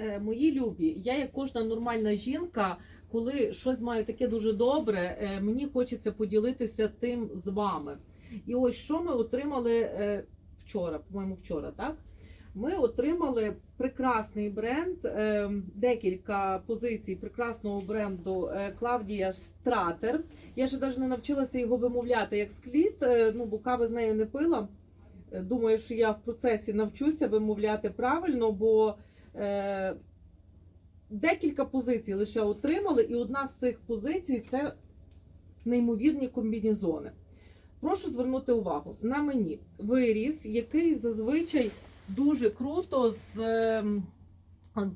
Е, Мої любі, я як кожна нормальна жінка, коли щось маю таке дуже добре, е, мені хочеться поділитися тим з вами. І ось що ми отримали е, вчора, по-моєму, вчора, так? Ми отримали прекрасний бренд, декілька позицій прекрасного бренду Клавдія Стратер. Я ще навіть не навчилася його вимовляти як скліт, ну бо кави з нею не пила. Думаю, що я в процесі навчуся вимовляти правильно, бо декілька позицій лише отримали, і одна з цих позицій це неймовірні комбінезони. Прошу звернути увагу на мені виріс, який зазвичай дуже круто з. ем,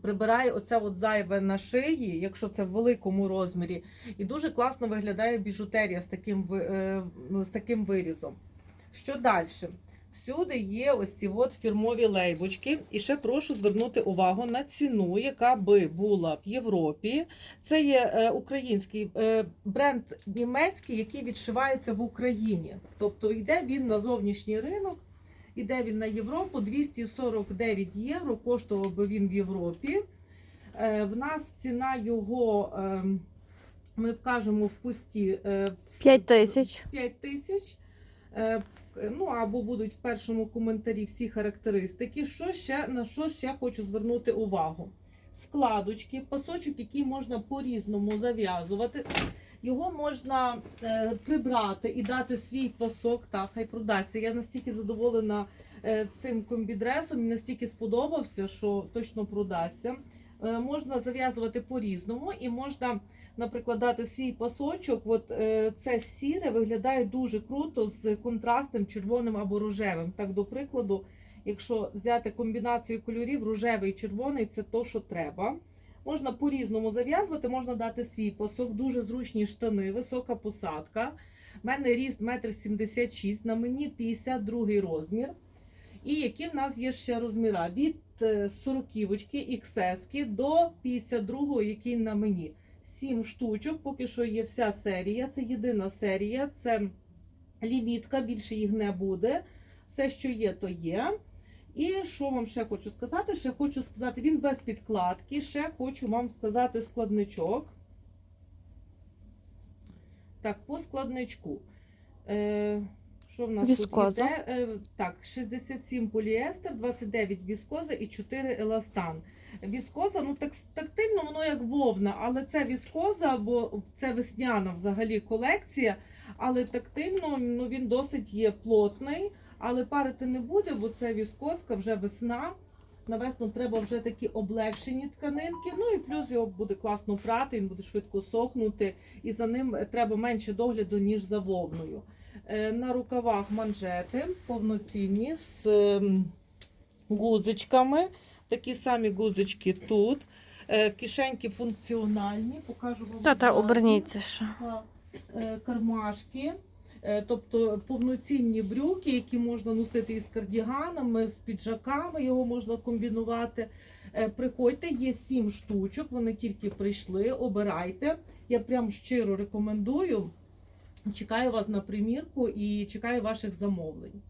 Прибирає оце от зайве на шиї, якщо це в великому розмірі, і дуже класно виглядає біжутерія з таким, е, з таким вирізом. Що далі? Всюди є ось ці от фірмові лейбочки. І ще прошу звернути увагу на ціну, яка би була в Європі. Це є е, український е, бренд німецький, який відшивається в Україні. Тобто йде він на зовнішній ринок, йде він на Європу 249 євро. Коштував би він в Європі. Е, В нас ціна його. е, Ми вкажемо в пусті е, 5 тисяч. 5 тисяч. Е, Ну або будуть в першому коментарі всі характеристики. Що ще на що ще хочу звернути увагу? Складочки, пасочок, який можна по-різному зав'язувати. Його можна е, прибрати і дати свій пасок. Так, хай продасться. Я настільки задоволена е, цим комбідресом, настільки сподобався, що точно продасться. Е, можна зав'язувати по-різному і можна наприклад, дати свій пасочок, от е, це сіре виглядає дуже круто з контрастним червоним або рожевим. Так, до прикладу, якщо взяти комбінацію кольорів рожевий і червоний, це то, що треба. Можна по-різному зав'язувати, можна дати свій пасок, дуже зручні штани, висока посадка. У мене ріст 1,76 м, на мені 52 розмір. І які в нас є ще розміра? Від 40 XS до 52, який на мені. 7 штучок, поки що є вся серія. Це єдина серія, це лімітка, більше їх не буде. Все, що є, то є. І що вам ще хочу сказати? Ще хочу сказати, він без підкладки. Ще хочу вам сказати складничок. Так, по складничку. Е, що в нас Віскоза. тут іде? Е, так, 67 поліестер, 29 віскоза і 4 еластан. Віскоза, ну так тактильно воно як вовна, але це віскоза, бо це весняна взагалі колекція. Але тактильно ну, він досить є плотний, але парити не буде, бо це віскозка, вже весна. На весну треба вже такі облегшені тканинки. Ну і плюс його буде класно прати, він буде швидко сохнути, і за ним треба менше догляду, ніж за вовною. Е, На рукавах манжети повноцінні з ем, гудзичками. Такі самі гудзички тут. Е, Кишеньки функціональні. Покажу вам. Та, та, оберніться ще. Е, Кармашки. Тобто повноцінні брюки, які можна носити із кардіганами, з піджаками, його можна комбінувати. Приходьте, є сім штучок, вони тільки прийшли, обирайте. Я прям щиро рекомендую. Чекаю вас на примірку і чекаю ваших замовлень.